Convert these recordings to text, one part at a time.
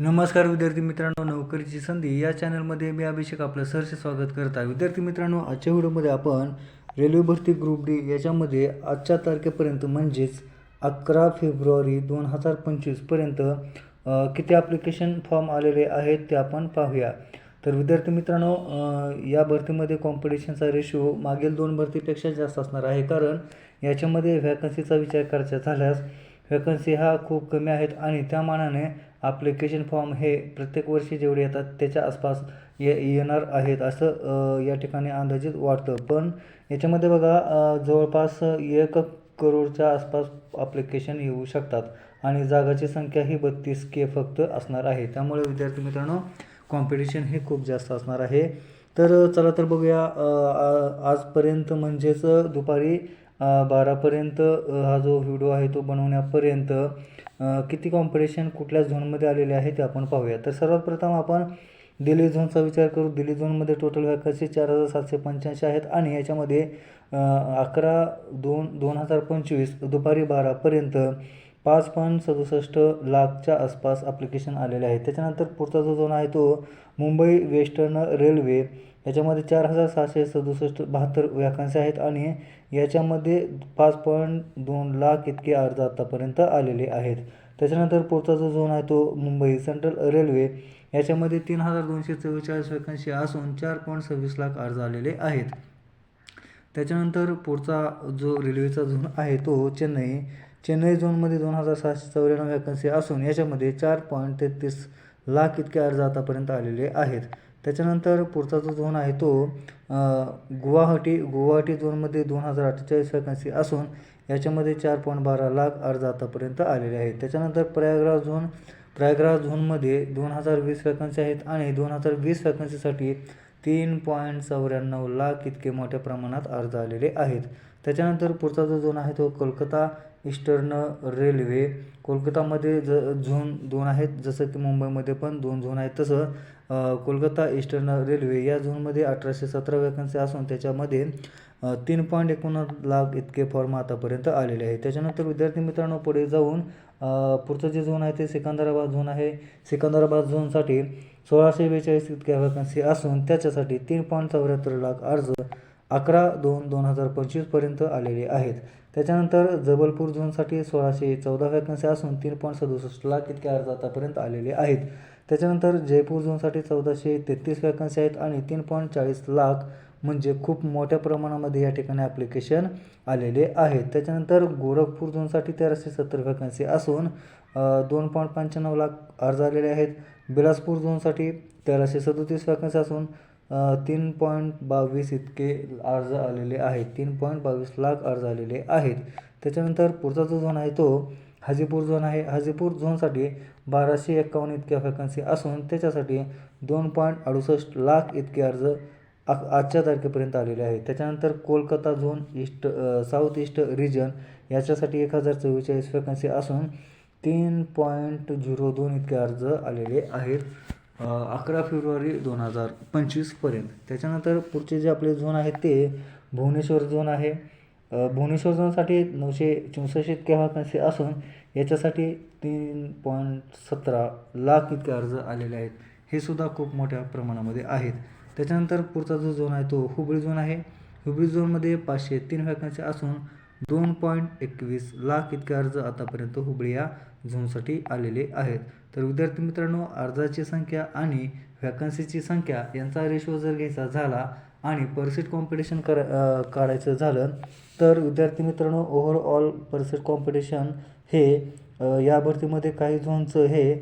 नमस्कार विद्यार्थी मित्रांनो नोकरीची संधी या चॅनलमध्ये मी अभिषेक आपलं सरसे स्वागत करत आहे. विद्यार्थी मित्रांनो आजच्या व्हिडिओमध्ये आपण रेल्वे भरती ग्रुप डी याच्यामध्ये आजच्या तारखेपर्यंत म्हणजेच अकरा फेब्रुवारी दोन हजार पंचवीसपर्यंत किती ॲप्लिकेशन फॉर्म आलेले आहेत ते आपण पाहूया. तर विद्यार्थी मित्रांनो या भरतीमध्ये कॉम्पिटिशनचा रेशो मागील दोन भरतीपेक्षा जास्त असणार आहे. कारण याच्यामध्ये व्हॅकन्सीचा विचार करायचा झाल्यास व्हॅकन्सी हा खूप कमी आहेत आणि त्या मानाने ॲप्लिकेशन फॉर्म हे प्रत्येक वर्षी जेवढे येतात त्याच्या आसपास ये येणार आहेत असं या ठिकाणी अंदाजित वाटतं. पण याच्यामध्ये बघा जवळपास एक करोडच्या आसपास ॲप्लिकेशन येऊ शकतात आणि जागाची संख्या ही बत्तीस के फक्त असणार आहे. त्यामुळे विद्यार्थी मित्रांनो कॉम्पिटिशन हे खूप जास्त असणार आहे. तर चला तर बघूया आ- आजपर्यंत म्हणजेच दुपारी बारापर्यंत हा जो व्हिडिओ आहे तो बनवण्यापर्यंत किती कॉम्पिटिशन कुठल्या झोनमध्ये आलेले आहे ते आपण पाहूया. तर सर्वात प्रथम आपण दिल्ली झोनचा विचार करू. दिल्ली झोनमध्ये टोटल वॅकन्सी चार हजार सातशे पंच्याऐंशी आहेत आणि याच्यामध्ये अकरा दोन दोन हजार पंचवीस दुपारी बारापर्यंत पाच पॉईंट सदुसष्ट लाखच्या आसपास ॲप्लिकेशन आलेले आहेत त्याच्यानंतर पुढचा जो झोन आहे तो मुंबई वेस्टर्न रेल्वे याच्यामध्ये चार हजार सहाशे सदुसष्ट बहात्तर वॅकन्सी आहेत आणि याच्यामध्ये पाच पॉईंट दोन लाख इतके अर्ज आतापर्यंत आलेले आहेत. त्याच्यानंतर पुढचा जो झोन आहे तो मुंबई सेंट्रल रेल्वे याच्यामध्ये तीन हजार दोनशे चव्वेचाळीस व्याकांशी असून चार पॉईंट सव्वीस लाख अर्ज आलेले आहेत. त्याच्यानंतर पुढचा जो रेल्वेचा झोन आहे तो चेन्नई चेन्नई झोनमध्ये दोन हजार सहाशे चौऱ्याण्णव व्हॅकन्सी असून याच्यामध्ये चार पॉईंट तेहतीस लाख इतके अर्ज आतापर्यंत आलेले आहेत. त्याच्यानंतर पुढचा जो झोन आहे तो गुवाहाटी. गुवाहाटी झोनमध्ये दोन हजार अठ्ठेचाळीस व्हॅकन्सी असून याच्यामध्ये चार पॉईंट बारा लाख अर्ज आतापर्यंत आलेले आहेत. त्याच्यानंतर प्रयागराज झोन. प्रयागराज झोनमध्ये दोन हजार वीस व्हॅकन्सी आहेत आणि दोन हजार वीस व्हॅकन्सीसाठी तीन पॉईंट चौऱ्याण्णव लाख इतके मोठ्या प्रमाणात अर्ज आलेले आहेत. त्याच्यानंतर पुढचा जो झोन आहे तो कोलकाता. ईस्टर्न रेल्वे कोलकातामध्ये ज झोन दोन आहेत जसं की मुंबईमध्ये पण दोन झोन आहेत. तसं कोलकत्ता कोलकाता ईस्टर्न रेल्वे या झोनमध्ये अठराशे सतरा वॅकन्सी असून त्याच्यामध्ये तीन पॉईंट एकोणनव्वद लाख इतके फॉर्म आतापर्यंत आलेले आहे त्याच्यानंतर विद्यार्थी मित्रांनो पुढे जाऊन पुढचं जे झोन आहे ते सिकंदराबाद झोन आहे. सिकंदराबाद झोनसाठी सोळाशे बेचाळीस इतक्या वॅकन्सी असून त्याच्यासाठी तीन पॉईंट चौऱ्याहत्तर लाख अर्ज अकरा दोन दोन हजार पंचवीसपर्यंत आलेले आहेत. त्याच्यानंतर जबलपूर झोनसाठी सोळाशे चौदा वॅकन्सी असून तीन पॉईंट सदुसष्ट लाख इतके अर्ज आतापर्यंत आलेले आहेत. त्याच्यानंतर जयपूर झोनसाठी चौदाशे तेहतीस वॅकन्सी आहेत आणि तीन पॉईंट चाळीस लाख म्हणजे खूप मोठ्या प्रमाणामध्ये या ठिकाणी ॲप्लिकेशन आलेले आहेत. त्याच्यानंतर गोरखपूर झोनसाठी तेराशे सत्तर वॅकन्सी असून दोन पॉईंट पंच्याण्णव लाख अर्ज आलेले आहेत. बिलासपूर झोनसाठी तेराशे सदोतीस वॅकन्सी असून तीन पॉईंट बावीस इतके अर्ज आलेले आहेत. तीन पॉईंट बावीस लाख अर्ज आलेले आहेत. त्याच्यानंतर पुढचा जो झोन आहे तो हाजीपूर झोन आहे. हाजीपूर झोनसाठी बाराशे एक्कावन्न इतक्या वॅकन्सी असून त्याच्यासाठी दोन पॉईंट अडुसष्ट लाख इतके अर्ज आ आजच्या तारखेपर्यंत आलेले आहेत. त्याच्यानंतर Kolkata zone east south east region याच्यासाठी एक हजार चव्वेचाळीस वॅकन्सी असून तीन पॉईंट झिरो दोन इतके अर्ज आलेले आहेत. अकरा फेब्रुवारी दोन हजार पंचवीसपर्यंत त्याच्यानंतर पुढचे जे आपले झोन आहेत ते भुवनेश्वर झोन आहे. भुवनेश्वर झोनसाठी नऊशे चौसष्ट इतके वॅकन्सी असून याच्यासाठी तीन पॉईंट सतरा लाख इतके अर्ज आलेले आहेत. हे सुद्धा खूप मोठ्या प्रमाणामध्ये आहेत. त्याच्यानंतर पुढचा जो झोन आहे तो हुबळी झोन आहे. हुबळी झोनमध्ये पाचशे तीन वॅकन्सी असून दोन पॉईंट एकवीस लाख इतके अर्ज आतापर्यंत हुबळी या झोनसाठी आलेले आहेत. तर विद्यार्थी मित्रांनो अर्जाची संख्या आणि व्हॅकन्सीची संख्या यांचा रेशो जर घ्यायचा झाला आणि परसेट कॉम्पिटिशन कर काढायचं झालं तर विद्यार्थी मित्रांनो ओव्हरऑल परसेट कॉम्पिटिशन हे या भरतीमध्ये काही झोनचं हे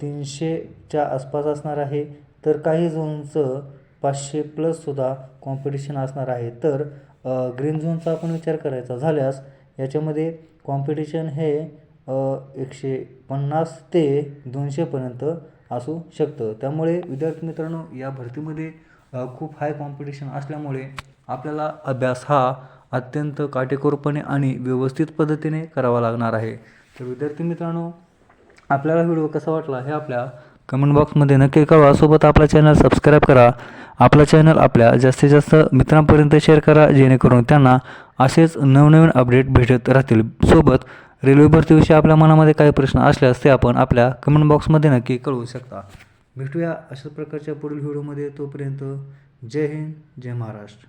तीनशेच्या आसपास असणार आहे. तर काही झोनचं पाचशे प्लससुद्धा कॉम्पिटिशन असणार आहे. तर ग्रीन झोनचा आपण विचार करायचा झाल्यास याच्यामध्ये कॉम्पिटिशन हे एकशे पन्नास ते दोनशेपर्यंत असू शकतं. त्यामुळे विद्यार्थी मित्रांनो या भरतीमध्ये खूप हाय कॉम्पिटिशन असल्यामुळे आपल्याला अभ्यास हा अत्यंत काटेकोरपणे आणि व्यवस्थित पद्धतीने करावा लागणार आहे. तर विद्यार्थी मित्रांनो आपल्याला व्हिडिओ कसा वाटला हे आपल्या कमेंट बॉक्समध्ये नक्की कळवा. सोबत आपला चॅनल सबस्क्राईब करा. आपला चॅनल आपल्या जास्तीत जास्त मित्रांपर्यंत शेअर करा जेणेकरून त्यांना असेच नवनवीन अपडेट भेटत राहतील. सोबत रेल्वे भरतीविषयी आपल्या मनामध्ये काही प्रश्न असल्यास ते आपण आपल्या कमेंट बॉक्समध्ये नक्की कळवू शकता. भेटूया अशा प्रकारच्या पुढील व्हिडिओमध्ये तोपर्यंत जय हिंद जय महाराष्ट्र.